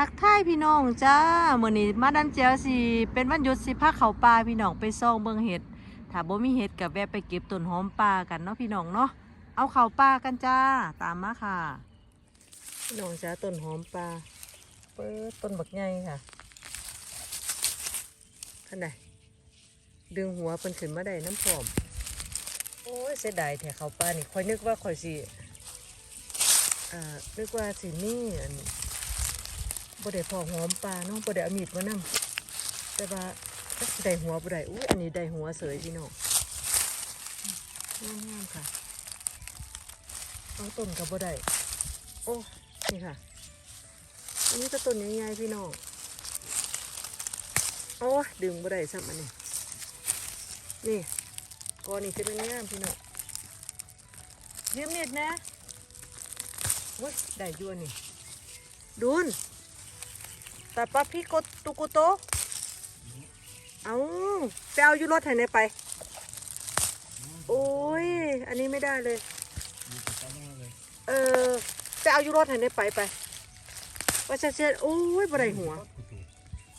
ทักทายพี่น้องจ้ามื้อนี้มาดันเจียวสิเป็นวันหยุดสิพาเขาป่าพี่น้องไปซ่องเบิ่งเห็ดถ้าบ่มีเห็ดก็แวะไปเก็บต้นหอมป่ากันเนาะพี่น้องเนาะเอาเขาป่ากันจ้าตามมาค่ะพี่น้องจ้าต้นหอมป่าเปิดต้นบักใหญ่ค่ะท่านใดดึงหัวเพิ่นขึ้นมาได้น้ำพร้อมโอ้ยเสียดายแถเขาป่านี่คอยนึกว่าคอยสิอ่านึกว่าสิมีอันนี้ บ่ได้พอหอมปลาเนาะบ่ได้เอามีดมานำแต่ว่าจักสิได้หัวบ่ได้อุ้ยอันนี้ได้หัวเสยพี่น้องงามๆค่ะเอาต้นก็บ่ได้โอ้นี่ค่ะ อันนี้ก็ต้นใหญ่ๆพี่น้องโอ้ดึงบ่ได้ซ้ำอันนี้นี่ก้อนี่จะเป็นงามพี่น้องยืมมีดนะโอ้ยได้ยั่วนี่ดูน แต่ป้าพี่กดตุกุโต เอาไปเอายูรถไหนไป โอ้ย อันนี้ไม่ได้เลย เออไปเอายูรถไหนไปไปว่าจะเช็ดโอ้ยบ่ได้หัว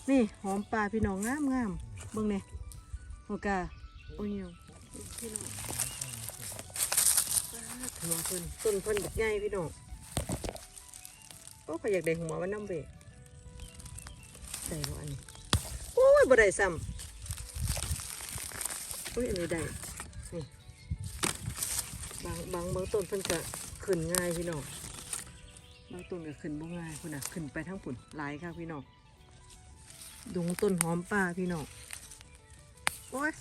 นี่หอมปลาพี่น้องงามงามเบิ่งเนี่ยหัวกาโอ้ยยวพี่น้องถือว่าเพิ่นต้นเพิ่นใหญ่พี่น้องโอ้ก็อยากได้หัวมันน้ำเบะ ได้บ่อันนี้โอ้ยบ่ได้ซ้ำอุ้ยอันนี้ได้นี่บางบางบางต้นเพิ่นก็ขึ้นง่ายพี่น้องบางต้นก็ขึ้นบ่ง่ายพุ่นน่ะขึ้นไปทั้งปุ่นหลายค่ะพี่น้องดงต้นหอมป่าพี่น้องโอ้ย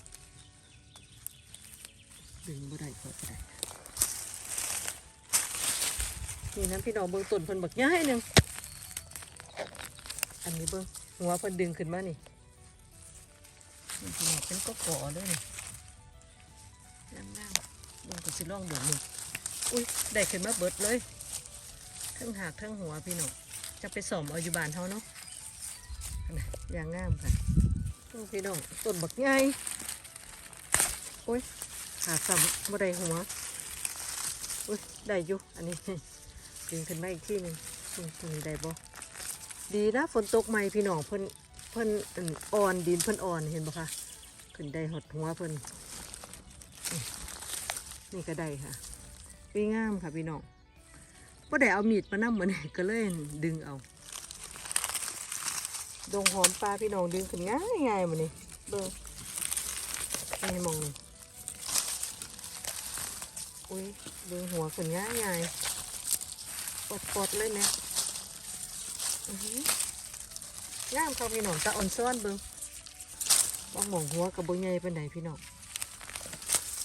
ดึงบ่ได้ก็บ่ได้นี่นะพี่น้องเบิ่งต้นเพิ่นบักย้ายหนึ่ง อันนี้เบิ้งหัวเพิ่นดึงขึ้นมานี่นี่พี่น้องเป็นก็ก่อเลยนี่งามงามๆเบิ้งก็สิลองเดือดนี่อุ้ยได้ขึ้นมาเบิดเลยทั้งหากทั้งหัวพี่น้องจะไปสอมเอาอยู่บ้านเฮาเนาะอันน่ะอย่างงามค่ะโอ้พี่น้องต้นบักใหญ่โอ้ยขาดซ้ำบ่ได้หัวอุ้ยได้อยู่อันนี้ดึงขึ้นมาอีกที่หนึงนี่ตรงนี้ได้บ่ ดีนะฝนตกใหม่พี่น้องเพิ่นเพิ่นอ่อนดินเพิ่นอ่อนเห็นบ่คะขึ้นได้หดหัวเพิ่นนี่ก็ได้ค่ะวิงามค่ะพี่น้องก็ได้เอามีดมานำเหมือนก็เลยดึงเอา ดงหอมปลาพี่น้องดึงขึ้นง่ายง่ายๆมันนี่เบิ่งนี่มองนี่อุ้ยดึงหัวขึ้นง่ายง่ายปลดปลดๆเลยเนี่ยอื้อหือ งามครับพี่น้องตาอ่อนซ้อนเบิ่งบางหมองหัวกับบ่ใหญ่ปานใดพี่น้อง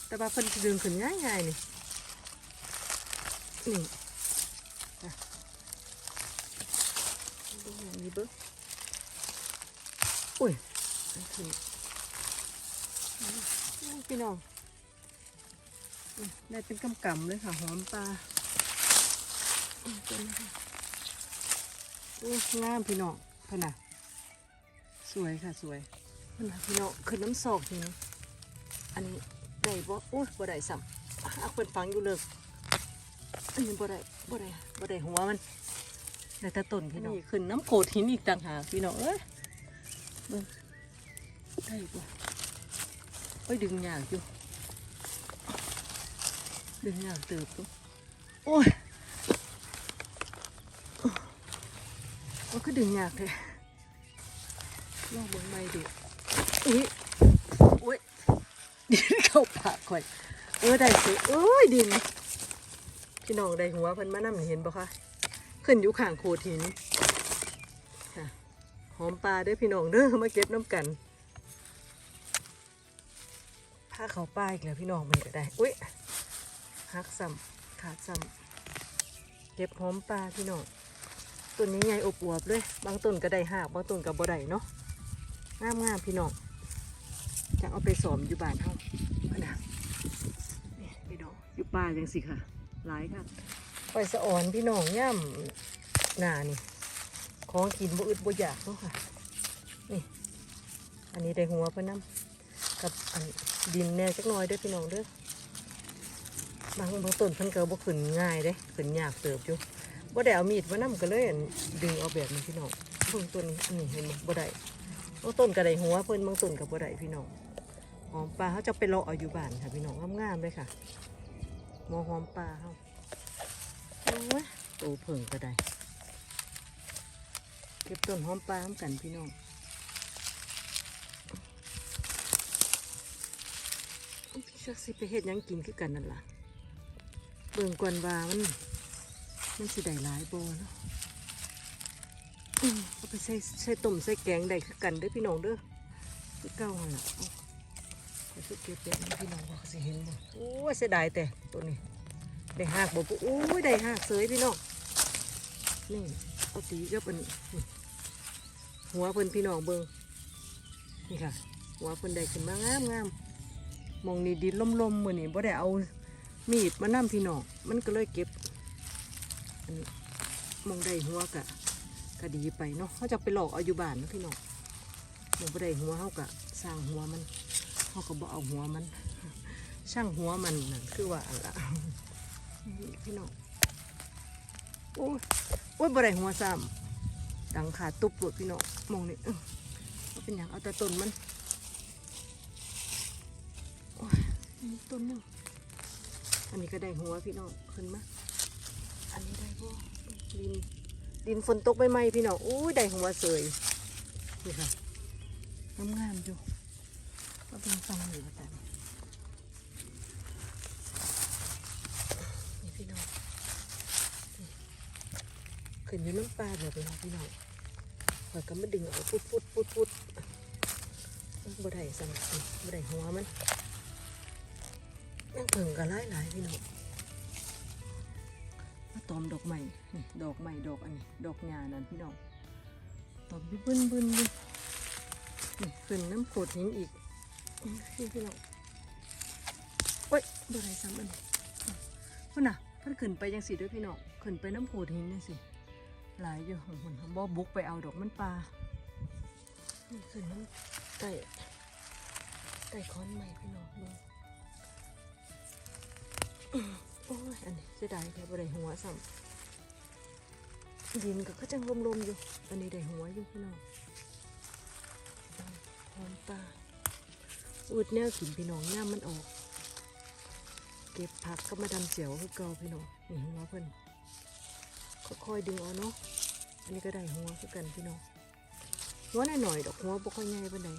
แต่ว่าเพิ่นสิดึงขึ้นง่ายๆนี่นี่จ้ะเบิ่งอย่างนี้เบิ่งอุ้ยอันขึ้นอื้อพี่น้องได้เป็นกำกำเลยค่ะหอมปลาเป็นค่ะ อู้งามพี่น้องพะนะสวยค่ะสวยพะนะพี่น้องขึ้นน้ำศอกนี่อันนี้ได้บ่โอ้บ่ได้ซ้ำเอาเพิ่นฟังอยู่เลิกอันนี้บ่ได้บ่ได้บ่ได้หัวมันได้แต่ต้นพี่น้องขึ้นน้ำโขดหินอีกต่างหากพี่น้องเอ้ยเบิ่งได้บ่โอ้ยดึงยากอยู่ดึงยากเติบอยู่โอ้ย มันก็ ดึงยากเลยลองเบิ่งไม่ดูอุ้ยอุ้ยดินเข้าปากข่อยเออได้สิเอ้ยดิน พี่น้องได้หัวเพิ่นมานํเห็นบ่คะขึ้นอยู่ข้างโขดหินค่ะหอมปลาเด้อพี่น้องเด้อมาเก็บน้ำกันพาเขาป้าอีกแล้วพี่น้องมันก็ได้อุ้ยหักซ้ำขาดซ้ำเก็บหอมปลาพี่น้อง ต้นนี้ใหญ่อบอวบเลย บางต้นก็ได้หากบางต้นก็บ่ได้เนาะงามงามๆพี่น้องจะเอาไปสอมอยู่บ้านเฮาพนะนี่พี่น้องอยู่ป่าจังสิค่ะ หลายค่ะไปสะอ่อนพี่น้องย่ำหนานี่ ของกินบ่อึดบ่อยากเนาะค่ะ นี่ อันนี้ได้หัวเพิ่นน้ำกับอันดินแน่จักหน่อยด้อพี่น้องเด้อบางบางต้นเพิ่นก็บ่ขึ้นง่ายเด้ขึ้นยากเติบอยู่ บ่ได้เอามีดมานํก็เลยอันดึงเอาแบบนี้พี่น้องเพิ่งต้นนนี้เห็นบ่บ่ได้บางต้นก็ไดหัวเพิ่นบางต้นก็บ่ได้พี่น้องหอมปลาเขาจะไปเลาะเอาอยู่บ้านค่ะพี่น้องงามๆเลยค่ะมอหอมปลาเฮาโอ้ยโตเพิ่งก็ไดเก็บต้นหอมปลาทำกันพี่น้องชักสิไปเฮ็ดยังกินคือกันนั่นล่ะเบิ่งก่อนว่ามัน มันสิได้หลายโบเนาะเอาไปใส่ใส่ต้มใส่แกงได้คือกันเด้อพี่น้องเด้อคือเก่าหั่นล่ะเอาสุดเก็บแบบนี้พี่น้องว่าสิเห็นบ่โอ้เสียดายแต่ตัวนี้ ได้หากบ่ปุ๊โอ้ยได้หากเสยพี่น้องนี่เอาตีกับอันหัวเพิ่นพี่น้องเบิ่งนี่ค่ะ หัวเพิ่นได้ขึ้นมางามงามมองนี่ดินล่มๆมื้อนี้บ่ได้เอามีดมานํพี่น้องมันก็เลยเก็บ นมองได้หัวกะก็ดีไปเนาะเขาจะไปหลอกเอาอยู่บ้านนะพี่น้องมองบ่ได้หัวเขากะสร้างหัวมันเขาก็บ่เอาหัวมัน ช่างหัวมันนั่นคือว่าอันละพี่น้องโอ้ยโอ้ยบ่ได้หัวซ้ำดังขาดตุบปวดพี่น้องมองนี่เออเอาเป็นอย่างเอาแต่ต้นมันต้นหนึงอันนี้ก็ได้หัวพี่น้องขึ้นมา ดินดินฝนตกใบไม้พี่น้องอู้ยได้หัวเสยนี่ค่ะงามๆอยู่ก็เป็นฟังอยู่แต่นี่พี่น้องขึ้นอยู่น้ำปลาเดี๋ยวไปหาพี่น้องข่อยก็มาดึงเอาพุดพุดพุดพุดบ่ได้สั่นบ่ได้หัวมันยังเพิ่งกันหลายหลายๆพี่น้อง ตอมดอกใหม่ดอกใหม่ดอกอันนี้ดอกงานั่นพี่น้องตอมบึ้นบึ้นบึ้นบึ้นนี่ขึ้นน้ำโขดหินอีกนี่พี่น้องโอ้ยบ่ได้ซ้ำอันนี้พุ่นน่ะพิ่นขึ้นไปยังสิด้วยพี่น้องขึ้นไปน้ำโขดหินนี่สิหลายอยู่หุ่นหุ่นบ่บุกไปเอาดอกมันปลานี่ขึ้นน้ำใต้ใต้ค้อนใหม่พี่น้องเบิ่ง อ้ย อันนี้เสียดายแค่บ่ได้หัวซ้ำดินก็ก็จังลมๆอยู่ อันนี้ได้หัวอยู่พี่น้องหอมปลาอุดแนวกินพี่น้องย่ามมันออก เก็บผักก็มาดำเสียวคือเก่าพี่น้องนี่หัวเพิ่นค่อยๆดึงเอาเนาะ อันนี้ก็ได้หัวคือกันพี่น้องหัวหน่อยๆดอกหัวบ่ค่อยใหญ่ปานใด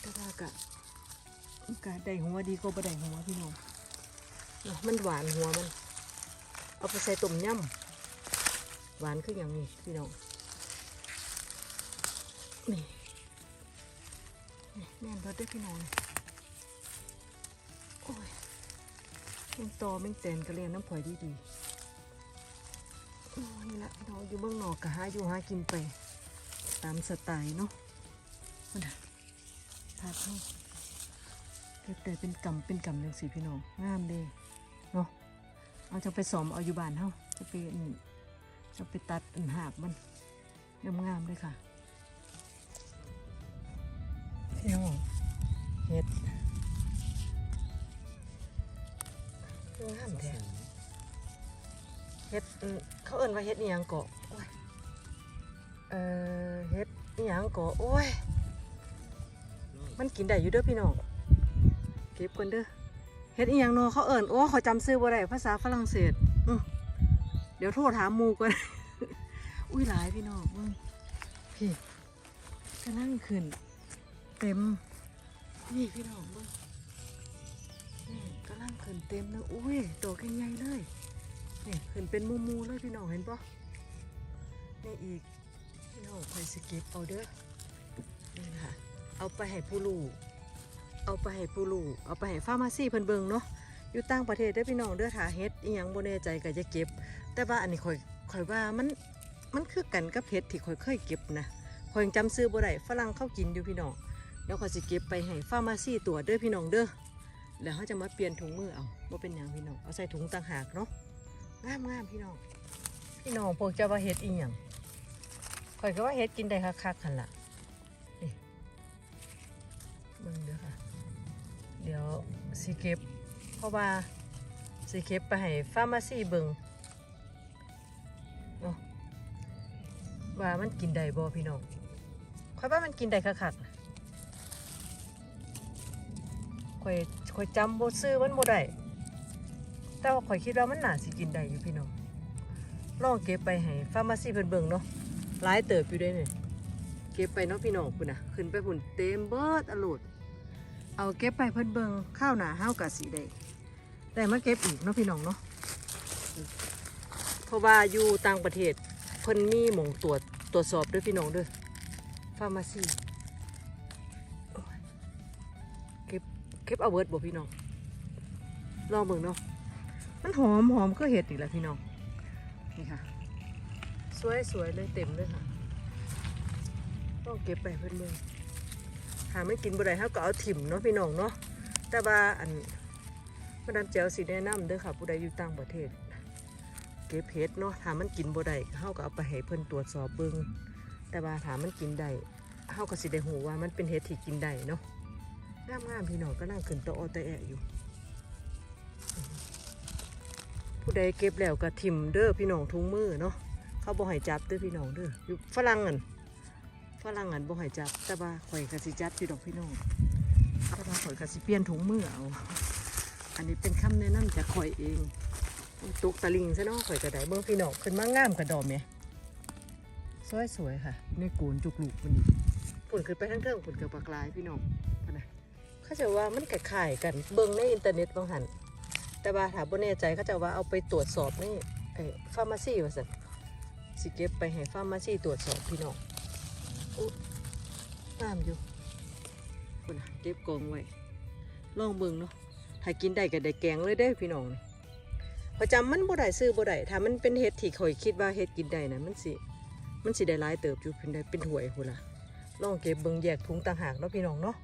แต่ว่ากะกะได้หัวดีกว่าบ่ได้หัวพี่น้อง มันหวานหัวมัน เอาไปใส่ต้มยำหวานคืออย่างนี้พี่น้องนี่นี่แม่นเบิดเด้วยพี่น้องโอ้ยแม่งตอแม่งแตนกระเรียนน้ำผอยดีดีๆโอ้นี่ละพี่น้องอยู่เบื้องนอกกะหาอยู่หากินไป ตามสไตล์เนาะมันน่ะพาเข้าเก็บแต่เป็นกำเป็นกำยังสีพี่น้องงามเลย เนาะเอาจะไปสอมเอาอยู่บ้านเฮาจะไปจะไปตัดอันหากมันงามๆเลยค่ะพี่น้องเฮ็ดงามแท้เฮ็ดเขาเอิ้นว่าเฮ็ดอีหยังเกาะเออเฮ็ดอีหยังเกาะโอ้ยมันกินได้อยู่เด้อพี่น้องเก็บก่อนเด้อ เฮ็ดอีหยังเนอเขาเอิ่นโอ้เขาจำซื้อบ่ได้ภาษาฝรั่งเศสเดี๋ยวโทรถามมูก่อนอุ้ยหลายพี่น้องเบิ่งพี่กำลังขึ้น เต็มนี่พี่น้องเบิ่งนี่กำลังขึ้นเต็มนะอุ้ยโตแข็งใหญ่เลยนี่ขึ้นเป็นมูๆเลยพี่น้องเห็นปะนี่อีกพี่น้องคอยสเก็บเอาเด้อนี่ค่ะเอาไปให้ผู้ลูก เอาไปให้ผู้ลูกเอาไปให้ฟาร์มาซีเพิ่นเบิงเนาะอยู่ต่างประเทศได้อพี่น้องเด้อถาเฮ็ดอีหยังบ่แน่ใจก็จะเก็บ แต่ว่าอันนี้ข่อยข่อยว่ามันมันคือกันกับเฮ็ดที่ข่อยเคยเก็บนะข่อยยังจำซื้อบ่ได้ฝรั่งเขากินอยู่พี่น้องเดี๋ยวข่อยสิเก็บไปให้ฟาร์มาซีตรวเด้อพี่น้องเด้อแล้วเขาจะมาเปลี่ยนถุงมือเอาบ่เป็นหยังพี่น้องเอาใส่ถุงต่างหากเนาะงามงามพี่น้อง พี่น้องพวกเจะว่าเฮ็ดอีหยังข่อยก็ว่าเฮ็ดกินได้คักๆหั่นล่ะนี่เบิ่งเด้อค่ะ สีเก็บ เพราะว่าสีเก็บไปให้ฟาร์มาซีเบิงว่ามันกินได้บ่พี่น้องค่อยว่ามันกินได้คักๆนะค่อยค่อยจำบ่ซื้อมันบ่ได้แต่ว่าข่อยคิดว่ามันน่าสิกินได้อยู่พี่น้องลองเก็บไปให้ฟาร์มาซีเพิ่นเบิ่งเนาะหลายเติบอยู่เด้นี่เก็บไปเนาะพี่น้องพุ่นน่ะขึ้นไปพุ่นเต็มเบิดอโลด เอาเก็บไปเพิ่นเบิงข้าวหนาเฮาวก็สิได้ได้มาเก็บอีกเนาะพี่น้องเนาะเพราะว่าอยู่ต่างประเทศเพิ่นมีหมองตรวจตรวจสอบด้วยพี่น้องด้วยฟาร์มาซีเก็บเก็บเอาเวิร์ดบ่พี่น้องลองเบิ่งเนาะมันหอมหอมก็เห็ดอีกแล้วพี่น้องนี่ค่ะ สวยสวยเลยเต็มเลยค่ะต้องเก็บไปเพิ่นเบิ่ง หาไม่กินบ่ได้เฮาก็เอาถิ่มเนาะพี่น้องเนาะแต่ว่าอันมาดามแจ๋วสิแนะนำเด้อค่ะ ผู้ใดอยู่ต่างประเทศ เก็บเห็ดเนาะถ้ามันกินบ่ได้เฮาก็เอาไปให้เพิ่นตรวจสอบเบิ่งแต่ว่าถ้ามันกินได้เฮาก็สิได้หูว่ามันเป็นเห็ดที่กินได้เนาะงามๆพี่น้องก็นั่งขึ้นโตะออแตะแอะอยู่ ผู้ใดเก็บแล้วก็ทิ่มเด้อพี่น้องทุงมือเนาะเขาบ่ให้จับเด้อพี่น้องเด้ออยู่ฝรั่งอัน ฝรั่งอันบ่ให้จับ แต่ว่าข่อยก็สิจับอยู่ดอกพี่น้องแต่ว่าข่อยก็สิเปลี่ยนถุงมือเอา อันนี้เป็นคำแนะนำจากข่อยเองตุกตะลิงซะเนาะข่อยกระไดเบิ่งพี่น้องขึ้นมางามกระดอมเนี่สวยสวยๆค่ะในกูนจุกลูกมันนี้ฝุ่นขึ้นไปทั้งเทิงฝุ่นกับปากลายพี่น้องพะนะเขาจะว่ามันคล้ายกันเบิ่งในอินเทอร์เน็ตบางหันแต่ว่าถ้าบ่แน่ใจเขาจะว่าเอาไปตรวจสอบนไอ้ฟาร์มาซีว่าซั่นสิเก็บไปให้ฟาร์มาซีตรวจสอบพี่น้อง อุ๊ยงามอยู่คุณน่ะเก็บกองไว้ลองเบิ่งเนาะถ้ากินได้ก็ได้แกงเลยเด้อพี่น้องนี่ประจำมันบ่ได้ซื้อบ่ได้ถ้ามันเป็นเห็ดที่ข่อยคิดว่าเห็ดกินได้นะมันสิมันสิได้หลายเติบอยู่เป็นได้เป็นถ้วยพุ่นล่ะลองเก็บเบิ่งแยกถุงต่างหากเนาะพี่น้องเนาะ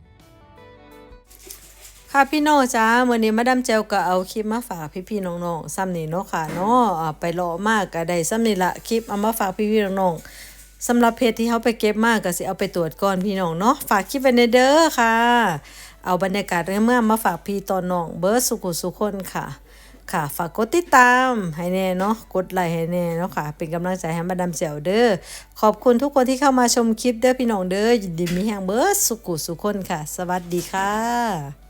ค่ะพี่น้องจ้ามื้อนี้มาดามแจวก็เอาคลิปมาฝากพี่ๆน้องๆซ้ำนี่เนาะค่ะเนาะอ่าไปเลาะมากก็ได้ซ้ำนี่ละคลิปเอามาฝากพี่ๆน้องๆ สำหรับเพจที่เขาไปเก็บมากก็สิเอาไปตรวจก่อนพี่น้องเนาะฝากคลิปไว้ในเด้อค่ะ เอาบรรยากาศเมื่อมาฝากพี่ตอนน้องเบิร์ดสุขุสุคนค่ะ ค่ะ ฝากกดติดตามให้แน่เนาะกดไลค์ให้แน่เนาะค่ะ เป็นกำลังใจให้มาดามแจ๋วเด้อขอบคุณทุกคนที่เข้ามาชมคลิปเด้อพี่น้องเด้อยินดีมีแห่งเบิร์ดสุขุสุคนค่ะ สวัสดีค่ะ